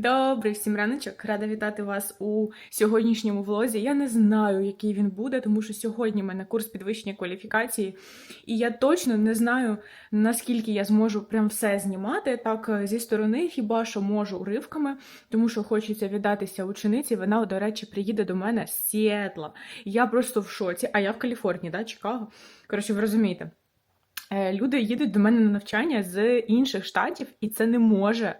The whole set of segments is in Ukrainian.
Добрий всім раночок. Рада вітати вас у сьогоднішньому влозі. Я не знаю, який він буде, тому що сьогодні в мене курс підвищення кваліфікації, і я точно не знаю, наскільки я зможу прям все знімати. Так е, зі сторони хіба що можу уривками, тому що хочеться віддатися учениці. Вона, до речі, приїде до мене з Сіетла. Я просто в шоці, а я в Каліфорнії, да, Чикаго. Коротше, ви розумієте. Е, Люди їдуть до мене на навчання з інших штатів, і це не може.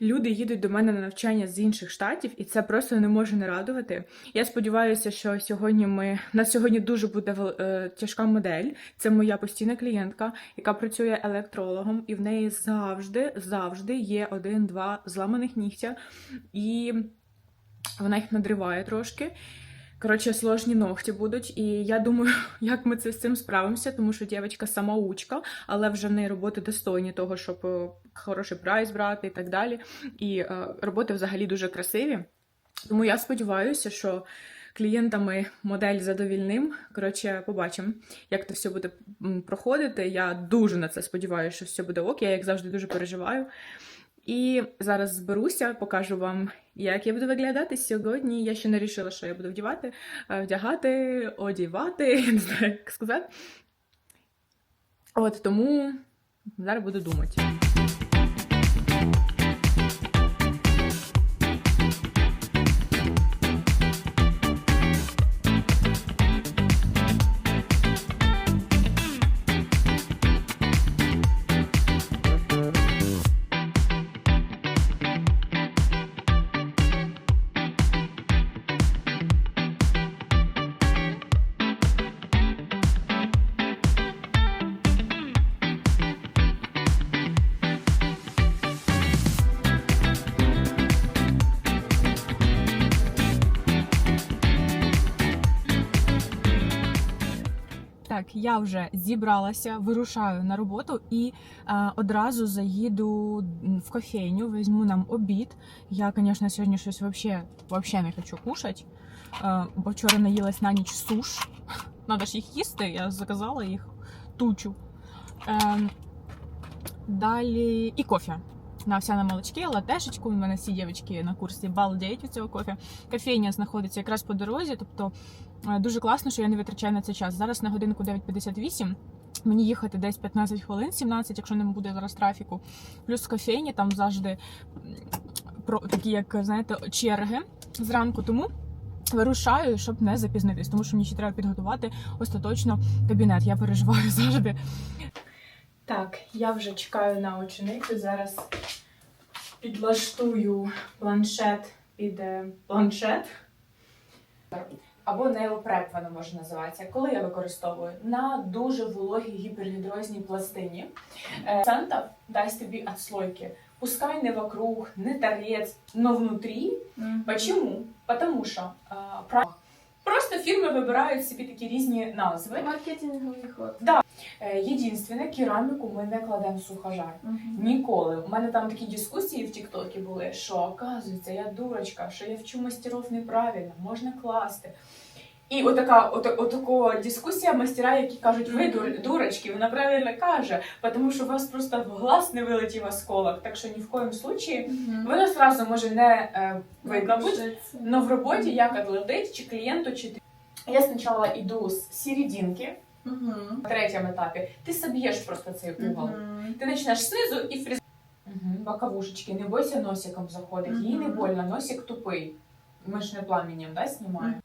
Люди їдуть до мене на навчання з інших штатів, і це просто не може не радувати. Я сподіваюся, що сьогодні ми у нас сьогодні дуже буде е, тяжка модель. Це моя постійна клієнтка, яка працює електрологом, і в неї завжди, завжди є один-два зламаних нігтя, і вона їх надриває трошки. Коротше, сложні ногті будуть, і я думаю, як ми це з цим справимося, тому що дівчинка самоучка, але вже в неї роботи достойні того, щоб е, хороший прайс брати і так далі. І е, роботи взагалі дуже красиві. Тому я сподіваюся, що клієнтами модель задовільним. Коротше, побачимо, як це все буде проходити. Я дуже на це сподіваюся, що все буде ок. Я як завжди дуже переживаю. І зараз зберуся, покажу вам, як я буду виглядати сьогодні. Я ще не рішила, що я буду вдівати, е, вдягати, одівати, не знаю, як сказати. От тому зараз буду думати. Так, я вже зібралася, вирушаю на роботу і е, одразу заїду в кофейню, візьму нам обід. Я, звісно, сьогодні щось вообще, вообще не хочу кушати, е, бо вчора наїлась на ніч суш. Надо ж їх їсти, я заказала їх тучу. Е, далі і кофе. На овсяному молочці, латешечку. У мене всі дівчатки на курсі балдеють від цього кофе. Кофейня знаходиться якраз по дорозі, тобто Е, Дуже класно, що я не витрачаю на це час. Зараз на годинку 9.58. Мені їхати десь 15 хвилин, 17, якщо не буде зараз трафіку. Плюс кофейні там завжди про такі, як знаєте, черги зранку. Тому вирушаю, щоб не запізнитись, тому що мені ще треба підготувати остаточно кабінет. Я переживаю завжди. Так, я вже чекаю на ученицю. Зараз підлаштую планшет під е, планшет або неопреп воно може називатися. Коли я використовую на дуже вологій гіпергідрозній пластині. Е, Санта дасть тобі отслойки. Пускай не вокруг, не торец, но внутрі. Почему? Потому що а, пра- просто фірми вибирають собі такі різні назви. Маркетинговий ход. Да. Єдинственне, кераміку ми не кладемо в сухожар. Ніколи. У мене там такі дискусії в Тіктокі були, що оказується, я дурочка, що я вчу мастеров неправильно, можна класти. І отака, от, отако дискусія мастера, які кажуть, ви дур, дурочки, вона правильно каже, тому що у вас просто в глаз не вилетів осколок, так що ні в коєму случаї воно сразу може не е, бути, но в роботі як отлетить, чи клієнту, чи ти. Я спочатку йду з серединки, на третьому етапі, ти соб'єш просто цей угол. Ти почнеш знизу і фріз... Угу. Боковушечки, не бойся носиком заходить, їй не больно, носик тупий. Ми ж не пламенем, да, знімаємо?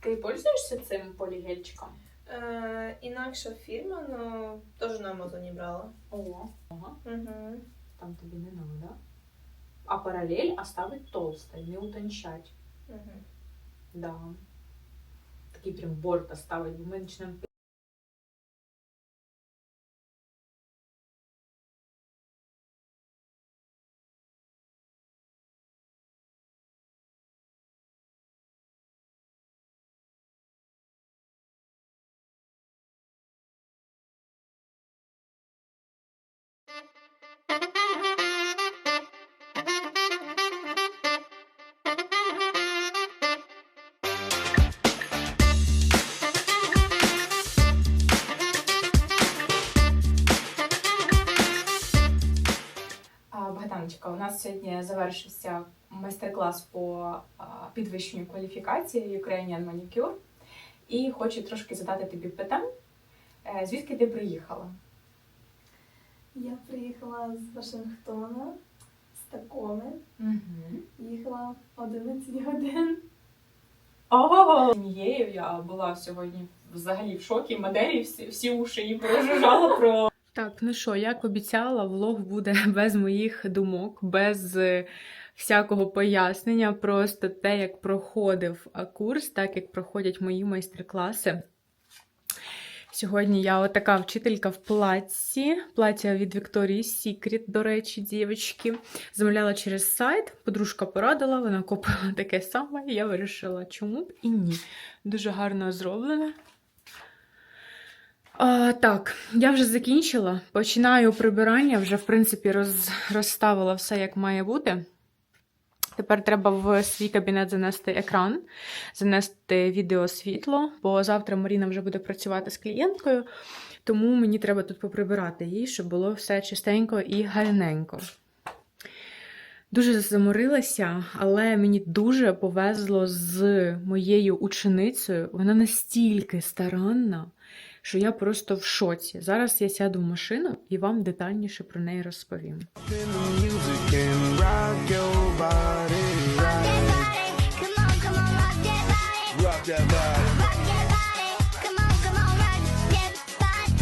Ти пользуєшся цим полігельчиком? Е, інакша фірма, але теж на Амазоні брала. О, ага, Угу. там тобі не надо. А паралель оставить толстой, не утончать. Угу. Да. Такий прям борт оставить, Богданочка, у нас сьогодні завершився майстер-клас по підвищенню кваліфікації Ukrainian Manicure. І хочу трошки задати тобі питань, е, звідки ти приїхала? Я приїхала з Вашингтона, з Такоми. Угу. Їхала 11 годин. Ого! Однією я була сьогодні взагалі в шокі. Моделі всі, всі уші її прожужжала про. Так, ну що, як обіцяла, влог буде без моїх думок, без е, всякого пояснення. Просто те, як проходив курс, так як проходять мої майстер-класи. Сьогодні я отака вчителька в платці. Плаття від Victoria's Secret, до речі, дівчатки. Замовляла через сайт, подружка порадила, вона купила таке саме, і я вирішила, чому б і ні. Дуже гарно зроблене. А, так, я вже закінчила. Починаю прибирання, вже, в принципі, роз, розставила все, як має бути. Тепер треба в свій кабінет занести екран, занести відеосвітло, бо завтра Маріна вже буде працювати з клієнткою, тому мені треба тут поприбирати їй, щоб було все чистенько і гарненько. Дуже заморилася, але мені дуже повезло з моєю ученицею. Вона настільки старанна, що я просто в шоці. Зараз я сяду в машину і вам детальніше про неї розповім. That body. Rock that body. Come on, come on, rock that body.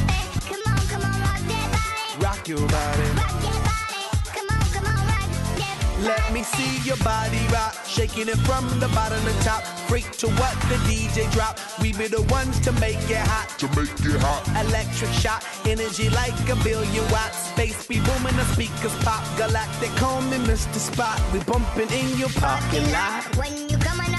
Come on, come on, rock that body. Rock your body. Rock that body. Come on, come on, rock that Let me see your body rock, shaking it from the bottom to top. Freak to what the DJ drop. We be the ones to make it hot. To make it hot. Electric shot, energy like a billion watts. Space be booming, the speakers pop. Galactic, call me Mr. Spot. We bumping in your parking lot. When you coming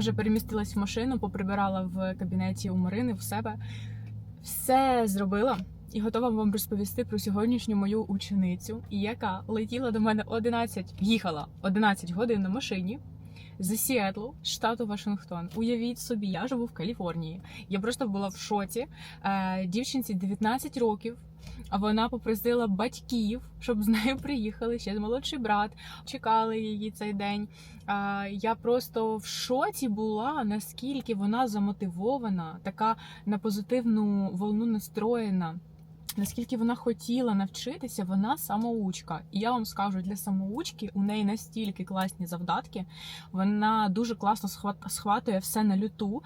вже перемістилась в машину, поприбирала в кабінеті у Марини в себе. Все зробила і готова вам розповісти про сьогоднішню мою ученицю, яка летіла до мене 11, їхала 11 годин на машині. З Сіетлу, штату Вашингтон. Уявіть собі, я живу в Каліфорнії. Я просто була в шоці. Е, дівчинці 19 років, а вона попросила батьків, щоб з нею приїхали. Ще молодший брат. Чекали її цей день. А, я просто в шоці була, наскільки вона замотивована, така на позитивну волну настроєна. Наскільки вона хотіла навчитися, вона самоучка. І я вам скажу, для самоучки у неї настільки класні завдатки, вона дуже класно схватує все на люту.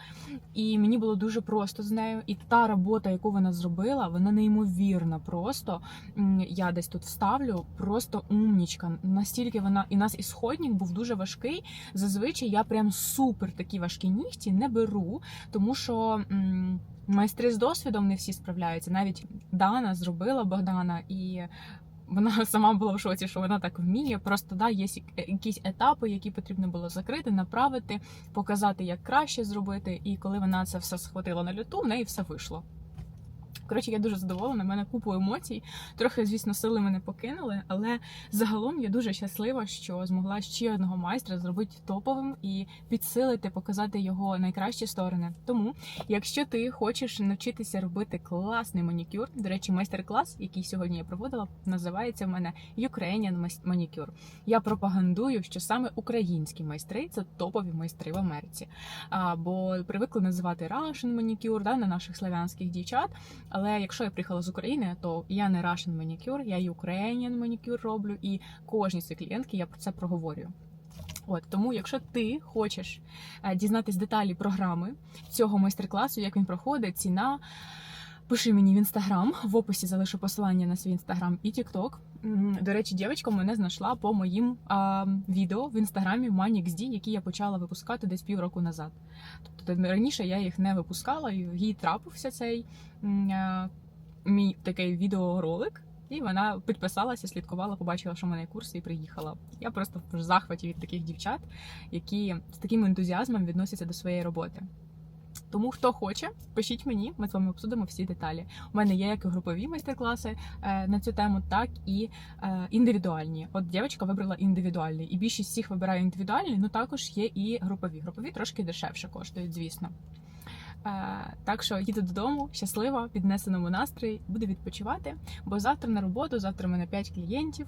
І мені було дуже просто з нею. І та робота, яку вона зробила, вона неймовірна. Просто я десь тут вставлю, просто умнічка. Настільки вона і нас ісходник був дуже важкий. Зазвичай я прям супер такі важкі нігті не беру, тому що. Майстри з досвідом не всі справляються. Навіть Дана зробила Богдана, і вона сама була в шоці, що вона так вміє. Просто да, є якісь етапи, які потрібно було закрити, направити, показати, як краще зробити. І коли вона це все схватила на люту, в неї все вийшло. Коротше, я дуже задоволена, в мене купу емоцій. Трохи, звісно, сили мене покинули, але загалом я дуже щаслива, що змогла ще одного майстра зробити топовим і підсилити, показати його найкращі сторони. Тому, якщо ти хочеш навчитися робити класний манікюр, до речі, майстер-клас, який сьогодні я проводила, називається в мене Ukrainian Manicure. Я пропагандую, що саме українські майстри це топові майстри в Америці. А, бо привикли називати Russian Manicure, да, на наших славянських дівчат. Але якщо я приїхала з України, то я не Russian манікюр, я Ukrainian манікюр роблю, і кожній своїй клієнтки я про це проговорюю. От тому, якщо ти хочеш е, дізнатись деталі програми цього майстер-класу, як він проходить, ціна. Пиши мені в інстаграм, в описі залишу посилання на свій інстаграм і тікток. До речі, дівчинка мене знайшла по моїм а, відео в інстаграмі ManixD, які я почала випускати десь півроку назад. Тобто раніше я їх не випускала, і їй трапився цей а, мій такий відеоролик. І вона підписалася, слідкувала, побачила, що в мене курси, і приїхала. Я просто в захваті від таких дівчат, які з таким ентузіазмом відносяться до своєї роботи. Тому хто хоче, пишіть мені, ми з вами обсудимо всі деталі. У мене є як і групові майстер-класи е, на цю тему, так і е, індивідуальні. От дівчинка вибрала індивідуальний, і більшість всіх вибирає індивідуальний, ну також є і групові. Групові трошки дешевше коштують, звісно. Е, так що їду додому, щаслива, піднесеному настрої, буду відпочивати, бо завтра на роботу, завтра в мене 5 клієнтів.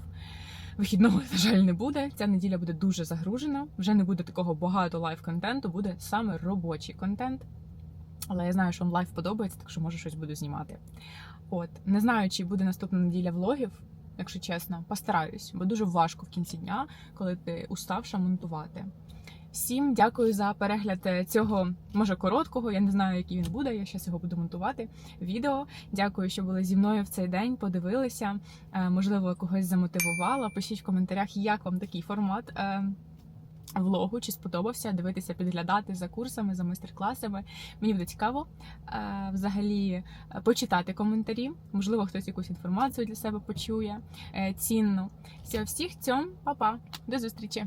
Вихідного, на жаль, не буде. Ця неділя буде дуже загружена. Вже не буде такого багато лайв-контенту, буде саме робочий контент. Але я знаю, що вам лайв подобається, так що може щось буду знімати. От не знаю, чи буде наступна неділя влогів, якщо чесно, постараюсь, бо дуже важко в кінці дня, коли ти уставша монтувати. Всім дякую за перегляд е, цього, може короткого, я не знаю, який він буде. Я зараз його буду монтувати. Відео. Дякую, що були зі мною в цей день. Подивилися. Е, Можливо, когось замотивувала. Пишіть в коментарях, як вам такий формат. Влогу чи сподобався дивитися, підглядати за курсами, за майстер-класами. Мені буде цікаво е, взагалі е, почитати коментарі. Можливо, хтось якусь інформацію для себе почує е, цінну. Всього всіх цьому, па-па, до зустрічі!